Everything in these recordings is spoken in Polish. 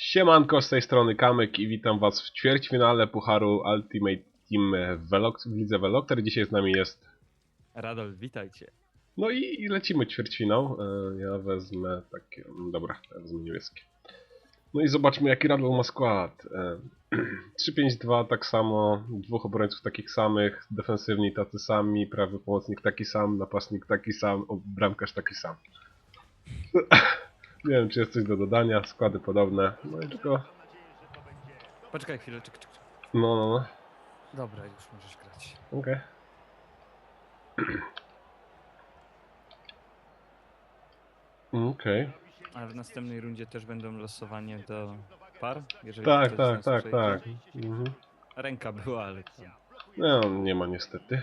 Siemanko, z tej strony Kamek i witam was w ćwierćfinale Pucharu Ultimate Team Velox, w lidze Velocter. Dzisiaj z nami jest... Radol, witajcie. No i, i lecimy ćwierćfinał. E, Ja wezmę takie... Dobra, ja wezmę niebieskie. No i zobaczmy jaki Radol ma skład. E, 3-5-2 tak samo, dwóch obrońców takich samych, defensywni tacy sami, prawy pomocnik taki sam, napastnik taki sam, bramkarz taki sam. Nie wiem czy jest coś do dodania, składy podobne. No i tylko... Poczekaj chwilę, czyk, czyk, czyk. No, no, no. Dobra, już możesz grać. Okej. Okej. Ale w następnej rundzie też będą losowanie do par? Jeżeli Tak, ktoś z tak, nas tak, przejdzie. tak. Mhm. Ręka była, ale to... No, nie ma niestety.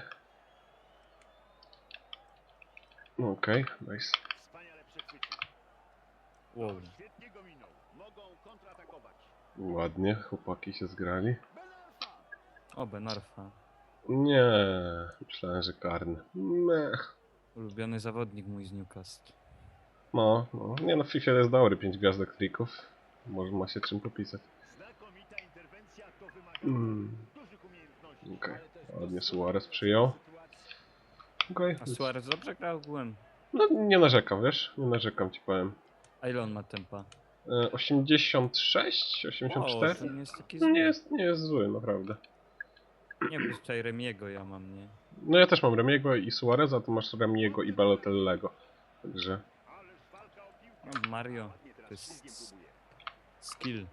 Okej, nice. Wow. Ładnie, chłopaki się zgrali. O, Benarfa. Nie, myślałem, że karny. Nie. Ulubiony zawodnik mój z Newcastle. No, no, nie no, w FIFA jest dobry, 5 gwiazdek trików. Może ma się czym popisać. Mm. Okej, ładnie Suarez przyjął. Okej, A Suarez dobrze grał ogółem? no nie narzekam, wiesz? Nie narzekam, ci powiem. A ile on ma tempa? E, 86, O, 84? to nie jest taki No zły. nie jest, nie jest zły, naprawdę. Nie, bo tutaj Remiego ja mam, nie? No ja też mam Remiego i Suareza, tu masz Remiego i Balotelliego. Także, No, Mario, to jest skill.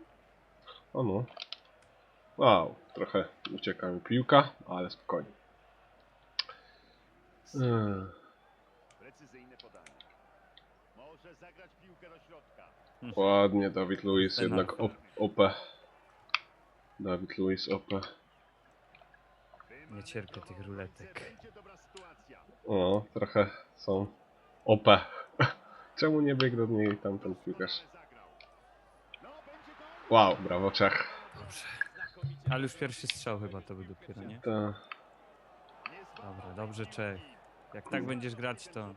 o no. Wow, trochę ucieka mi piłka, ale spokojnie. Eee, Precyzyjne podanie. Może zagrać piłkę do środka. Ładnie, Dawid Luiz jednak op- OP. Dawid Luiz OP. Nie cierpię tych ruletek. Będzie dobra sytuacja. O, trochę są OP. Czemu nie biegł do niej tamten piłkarz? Wow, brawo Czech. Dobrze. Ale już pierwszy strzał chyba to był dopiero, nie? Ta. Dobra, dobrze Czech. Jak tak będziesz grać, to...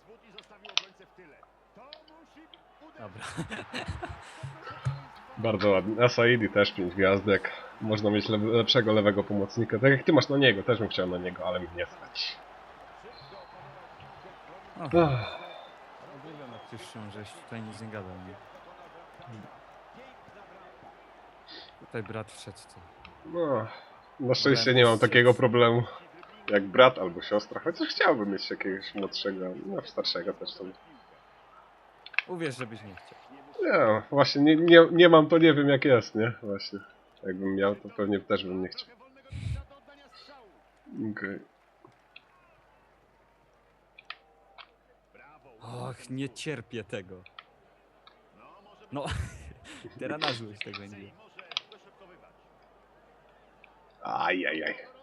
dobry zwód i zostawił obrońcę w tyle. To musi. Dobra. Bardzo ładnie. Asaidi też 5 gwiazdek. Można mieć le lepszego lewego pomocnika. Tak jak ty masz na niego, też bym chciał na niego, ale mi nie stać. O, Ach, Mówiłem jak już się, żeś tutaj nic nie gadał, nie? Tutaj brat wszedł to. No, na szczęście nie mam takiego problemu jak brat albo siostra, chociaż chciałbym mieć jakiegoś młodszego, no starszego też sobie. Uwierz, żebyś nie chciał. Nie, właśnie nie, nie, nie mam, to nie wiem jak jest, nie? Właśnie. Jakbym miał, to pewnie też bym nie chciał. Okej. Brawo. Och, nie cierpię tego. No, teraz na złość może dośrodkowywać. Ajajaj. Ale zdołał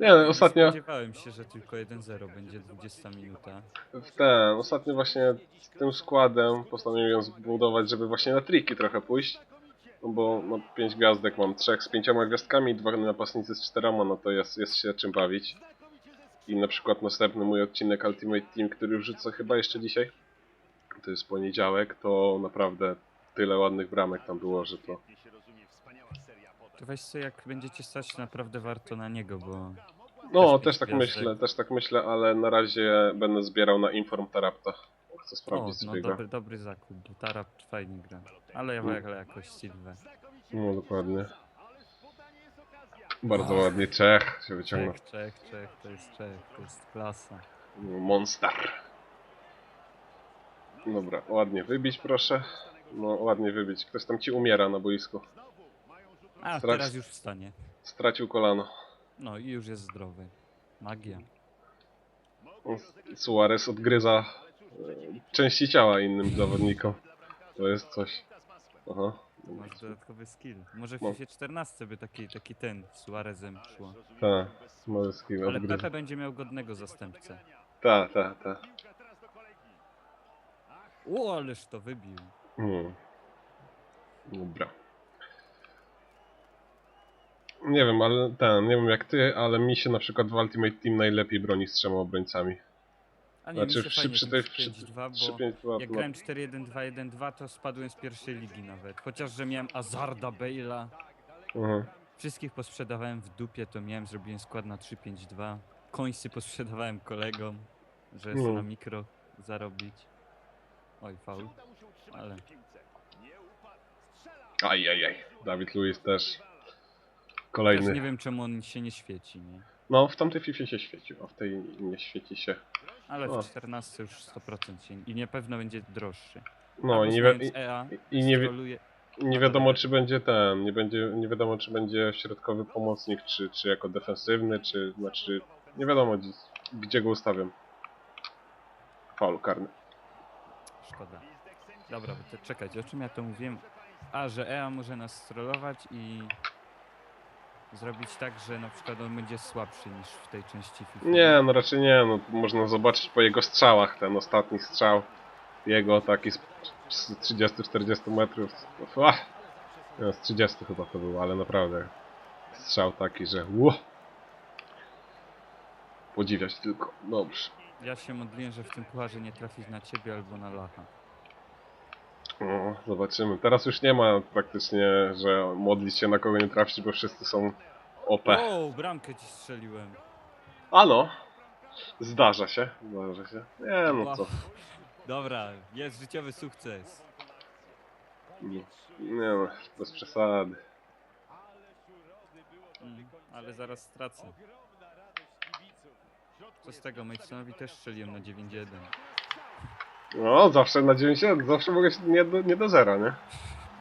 Nie, ostatnio, Spodziewałem się, że tylko 1-0 będzie 20 minuta. w ten, ostatnio właśnie z tym składem postanowiłem zbudować, żeby właśnie na triki trochę pójść. No bo no, 5 gwiazdek mam, trzech z pięcioma gwiazdkami, dwa napastnicy z czterema, no to jest, jest się czym bawić. I na przykład następny mój odcinek Ultimate Team, który wrzucę chyba jeszcze dzisiaj, to jest poniedziałek, to naprawdę tyle ładnych bramek tam było, że to... To weź sobie, jak będziecie stać, naprawdę warto na niego, bo... No, Też też tak gwiazdek. myślę, też tak myślę, ale na razie będę zbierał na Inform Tarapta. Chcę O, sprawdzić no swojego. dobry, dobry zakup, bo Tarap fajnie gra. Ale ja Mm. ale jakoś Silwę. No dokładnie. Bardzo ładnie Czech się wyciągnął. Czech, Czech, Czech, to jest Czech, to jest klasa. Monster. Dobra, ładnie wybić proszę. No ładnie wybić. Ktoś tam ci umiera na boisku. A, Strach- teraz już wstanie. Stracił kolano. No i już jest zdrowy. Magia. O, Suarez odgryza e, części ciała innym zawodnikom. To jest coś. Aha. Masz dodatkowy skill. Może w No. FIFA 14 by taki, taki ten z Suarezem szło. Ta, może skill Ale odgryza. Pepe będzie miał godnego zastępcę. Ta, ta, ta. Piłka teraz do kolegi. O, ależ to wybił. Hmm. Dobra. Nie wiem, ale ten, nie wiem jak ty, ale mi się na przykład w Ultimate Team najlepiej broni z trzema obrońcami. A nie, Znaczy mi się przy, fajnie przy tym tej 5-2, bo 3-5-2 jak no, grałem 4-1-2-1-2, to spadłem z pierwszej ligi nawet. Chociaż, że miałem Azarda, Bale'a, mhm. wszystkich posprzedawałem w dupie, to miałem, zrobiłem skład na 3-5-2. Końsy posprzedawałem kolegom, że sobie na mikro zarobić. Oj, faul. Ale- przy piłce. Nie upadł. Strzela. Ajajaj, Dawid Luiz też. Też Kolejny. nie wiem, czemu on się nie świeci, nie? No, w tamtej FIFA się świecił, a w tej nie świeci się. Ale O. w 14 już 100% się... I nie pewno będzie droższy. No i nie, wi- EA, i, i nie, wi- nie wiadomo czy będzie ten, nie, będzie, nie wiadomo czy będzie środkowy pomocnik, czy, czy jako defensywny, czy znaczy nie wiadomo gdzie, gdzie go ustawiam. Faul karny. Szkoda. Dobra, bo to czekać, o czym ja to mówiłem? A, że EA może nas strollować i zrobić tak, że na przykład on będzie słabszy niż w tej części FIFA. Nie, no raczej nie, no można zobaczyć po jego strzałach, ten ostatni strzał jego taki z, z 30-40 metrów. Ach, nie, z 30 chyba to było, ale naprawdę strzał taki, że ło. Podziwiać tylko, dobrze. Ja się modliłem, że w tym pucharze nie trafić na ciebie albo na Lacha. No, zobaczymy. Teraz już nie ma praktycznie, że modlić się na kogo nie trafić, bo wszyscy są OP. O, bramkę ci strzeliłem. Ano, zdarza się, zdarza się. Nie no co. Dobra, jest życiowy sukces. Nie, nie no, bez przesady. Mm, ale zaraz stracę. Co z tego, Masonowi też strzeliłem na 9-1. No, zawsze na 90, zawsze mogę się nie do, nie do zera, nie?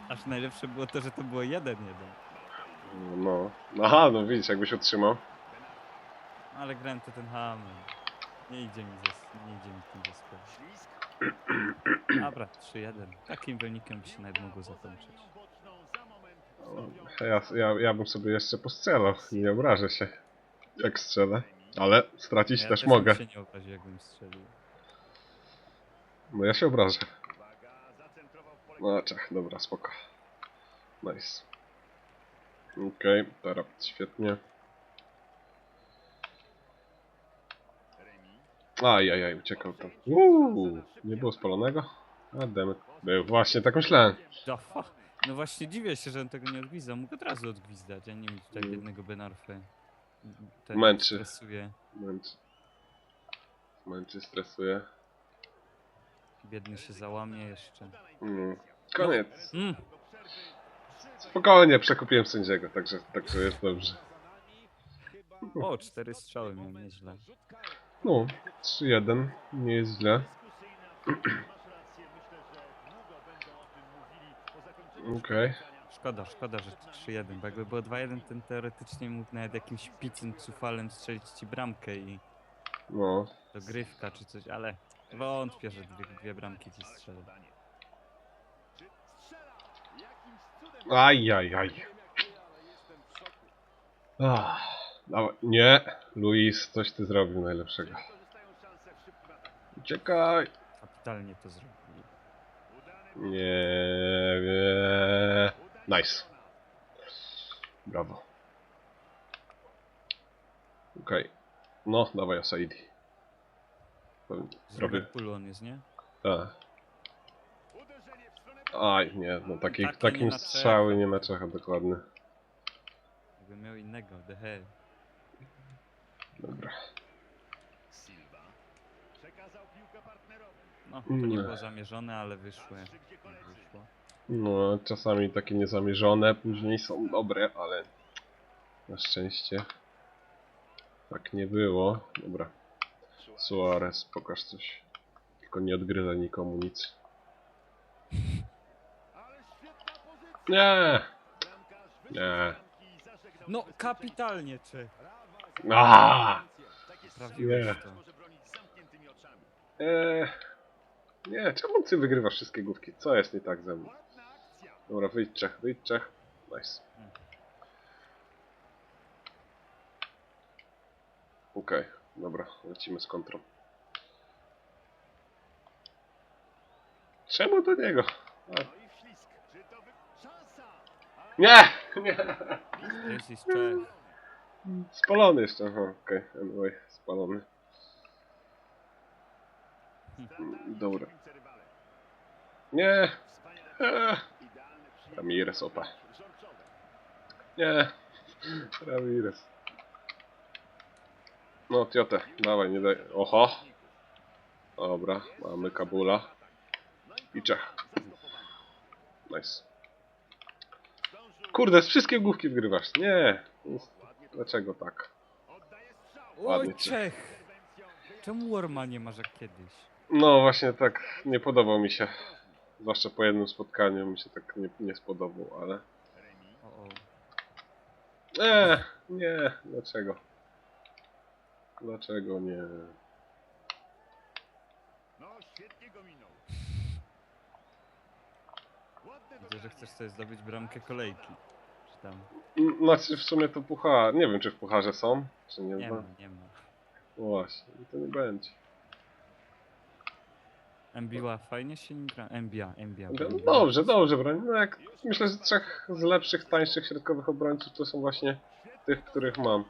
Aż najlepsze było to, że to było 1-1. No. Aha, no widzisz, jakbyś utrzymał. Ale grałem Tottenhamem. Nie idzie mi, zes- nie idzie mi ten zespół. Dobra, 3-1. Takim wynikiem by się nawet mogło zakończyć. Ja, ja, ja bym sobie jeszcze postrzelał, nie obrażę się, jak strzelę. Ale stracić Ja też bym mogę. się nie obraził, jakbym strzelił. No ja się obrażę. No czech, dobra, spoko. Nice. Okej, teraz świetnie. Ajajaj, uciekał tam. Uuu, nie było spalonego? A demet. Był, właśnie tak myślałem. No właśnie dziwię się, że on tego nie odgwizdał. Mógł od razu odgwizdać, a nie mi tutaj Mm. jednego Benarfy. Ten Męczy. Stresuje. Męczy. Męczy, stresuje. Biedny się załamie jeszcze. Mm. Koniec. Mm. Spokojnie, przekupiłem sędziego, także, także jest dobrze. O, cztery strzały miałem nieźle. No, 3-1, nie jest źle. Okej. Szkoda, szkoda, że to 3-1, bo jakby było 2-1, ten teoretycznie mógł nawet jakimś picym cufalem strzelić ci bramkę i No, dogrywka czy coś, ale wątpię, że dwie, dwie bramki ci strzeli. Ajajaj. Ach, dawaj. Nie, Luis, coś ty zrobił najlepszego. Uciekaj. Kapitalnie to zrobili. Nie, nie. Nice. Brawo. Okej. No, dawaj Z Zrobię. Liverpoolu on jest, nie? Tak. Aj, nie, no taki, Takie takim nie na strzały nie na Czecha dokładnie. Jakby miał innego, the hell. Dobra. Silva przekazał piłkę partnerowi. No, to nie Nie. było zamierzone, ale wyszło jak wyszło. No, czasami takie niezamierzone później są dobre, ale na szczęście tak nie było. Dobra. Suarez, pokaż coś. Tylko nie odgryzaj nikomu nic. Nie! Nie. No, kapitalnie, Czech. A! Takie Prawiłeś Nie. to. Eee, nie, czemu ty wygrywasz wszystkie główki? Co jest nie tak ze mną? Dobra, wyjdź Czech, wyjdź Czech. Nice. Okej, dobra, lecimy z kontrą. Czemu do niego? A, nie! Nie! This is Czech. Spalony jeszcze, aha, okej, anyway, spalony. Dobra. piłce rywale. Nie! Eee. Przyjęcie. Ramirez opa. Nie! Ramirez. No, Tiotę, dawaj, nie daj. Oho! Dobra, mamy Kabula i Czech. Nice. Kurde, z wszystkie główki wgrywasz. Nie! Dlaczego tak? Ładnie Oj. Czech! Czemu Warma nie masz jak kiedyś? No właśnie tak nie podobał mi się. Zwłaszcza po jednym spotkaniu mi się tak nie, nie spodobał, ale... O, o. Eee, nie, dlaczego? Dlaczego nie? No, świetnie go minął. Widzę, że chcesz sobie zdobyć bramkę kolejki. Czy tam? Znaczy w sumie to puchar. Nie wiem czy w pucharze są, czy nie, Nie ma, nie ma. No właśnie, to nie będzie. MBA fajnie się nim gra. MBA, MBA. No, Dobrze, dobrze, broń. No jak myślę, że trzech z lepszych, tańszych środkowych obrońców to są właśnie tych, których mam.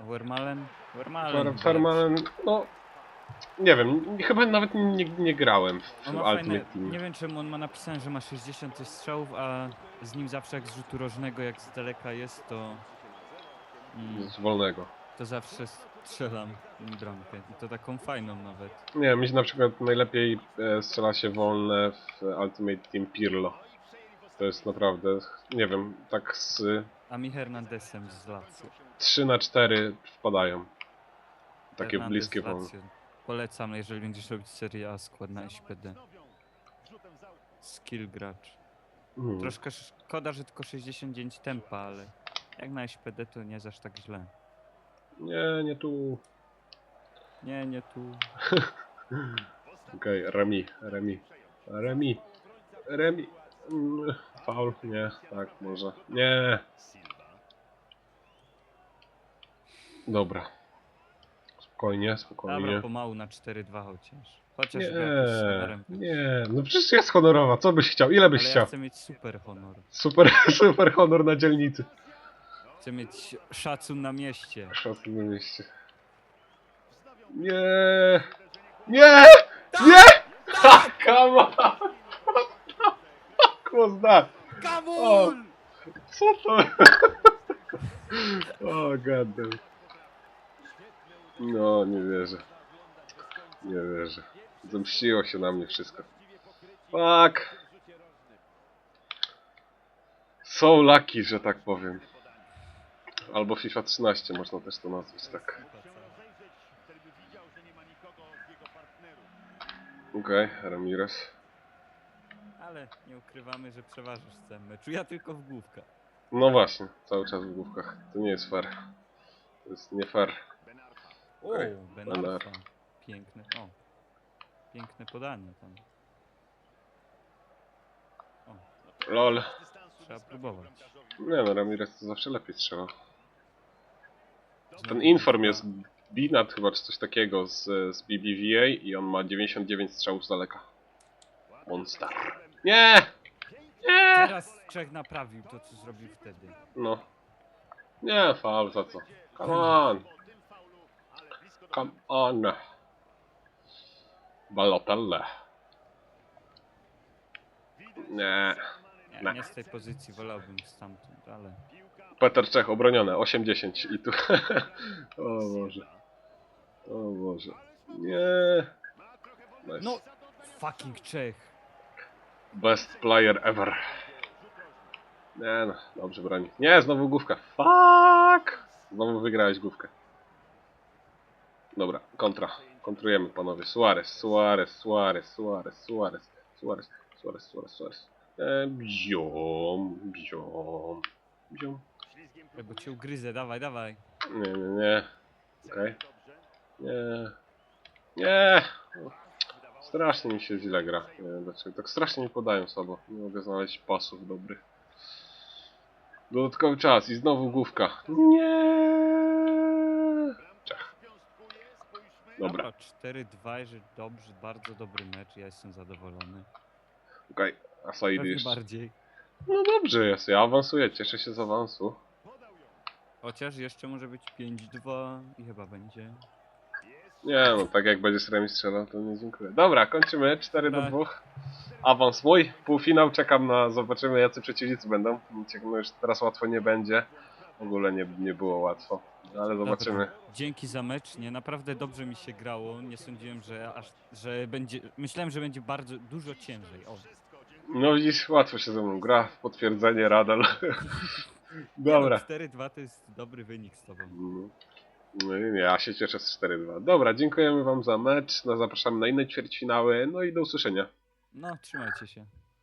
Wermalen? Wermalen. No nie wiem, chyba nawet nie, nie grałem w On ma Ultimate fajne, Team. nie wiem czemu on ma napisane, że ma 60 coś strzałów, a z nim zawsze jak z rzutu rożnego, jak z daleka jest, to... Mm, Z wolnego. to zawsze strzelam bramkę. I to taką fajną nawet. Nie, mi się na przykład najlepiej e, strzela się wolne w Ultimate Team Pirlo. To jest naprawdę, nie wiem, tak z A mi Hernandezem z Lazio. 3 na 4 wpadają. Takie Hernandez bliskie. Lazio. Polecam, jeżeli będziesz robić Serie A skład na SPD. Skill gracz. Mm. Troszkę szkoda, że tylko 69 tempa, ale jak na SPD to nie jest aż tak źle. Nie, nie tu. Nie, nie tu. Okej, Remi, Remi, Remi, Remi. Mm, Faul, nie, tak, może. Nie. Dobra. Spokojnie, Dobra, spokojnie. pomału na 4-2 chociaż. Chociaż Nie, nie, no przecież jest honorowa, co byś chciał, ile byś Ale ja chciał? chcę mieć super honor. Super, super honor na dzielnicy. Chcę mieć szacun na mieście. Szacun na mieście. Nie, nie, nie! Ha, come on! What Kabul! Co to? O, gadam. No, nie wierzę. Nie wierzę. Zemściło się na mnie wszystko. Fuck. So lucky, że tak powiem. Albo FIFA 13 można też to nazwać tak. Okej, Ramirez. Ale nie ukrywamy, że przeważasz w tym meczu. Ja tylko w główkę. No właśnie, cały czas w główkach. To nie jest fair. To jest nie fair. O, Ben. Arfa. Piękne, o. Piękne podanie tam. LOL. trzeba próbować. Nie no, Ramirez to zawsze lepiej strzela. Ten Inform jest Binat chyba, czy coś takiego z, z BBVA i on ma 99 strzałów z daleka. Monster. Nie! Nie! Teraz Czech naprawił to, co zrobił wtedy. No. Nie, faul za co? Come on! Come on! Balotelli. Nie. Nie, Nie. nie z tej pozycji, wolałbym stamtąd, ale... Peter Czech obronione, 8-10 i tu... o Boże. O Boże. Nie. Nice. No, fucking Czech. Best player ever. Nie no, dobrze broni. Nie, znowu główka. Fuck! Znowu wygrałeś główkę. Dobra, kontra. Kontrujemy panowie. Suarez, Suarez, Suarez, Suarez, Suarez, Suarez, Suarez, Suarez, Suarez. E, bziom, bziom, bziom. Ej, Bo cię ugryzę, dawaj, dawaj. Nie, nie, nie. Okej. Nie. Nie. Strasznie mi się źle gra. Nie wiem dlaczego. Tak strasznie mi podają słabo. Nie mogę znaleźć pasów dobrych. Dodatkowy czas i znowu główka. Nie. Czech. Dobra. 4-2, że dobrze, bardzo dobry mecz, ja jestem zadowolony. Okej. A Said Pewnie jeszcze. bardziej. No dobrze jest. Ja awansuję. Cieszę się z awansu. Chociaż jeszcze może być 5-2 i chyba będzie. Nie no, tak jak będziesz remis strzelał, to nie dziękuję. Dobra, kończymy. 4 do Tak. 2. Awans mój. Półfinał. Czekam na... Zobaczymy jacy przeciwnicy będą. Ciekawe, No już teraz łatwo nie będzie. W ogóle nie, nie było łatwo. Ale zobaczymy. Dobra. Dzięki za mecz, nie, naprawdę dobrze mi się grało. Nie sądziłem, że aż, że będzie, myślałem, że będzie bardzo, dużo ciężej. O, No widzisz, łatwo się ze mną gra. Potwierdzenie, radal. Dobra. Nie No, 4-2 to jest dobry wynik z tobą. No. No ja się cieszę z 4-2. Dobra, dziękujemy wam za mecz. No, zapraszamy na inne ćwierćfinały. No i do usłyszenia. No, trzymajcie się.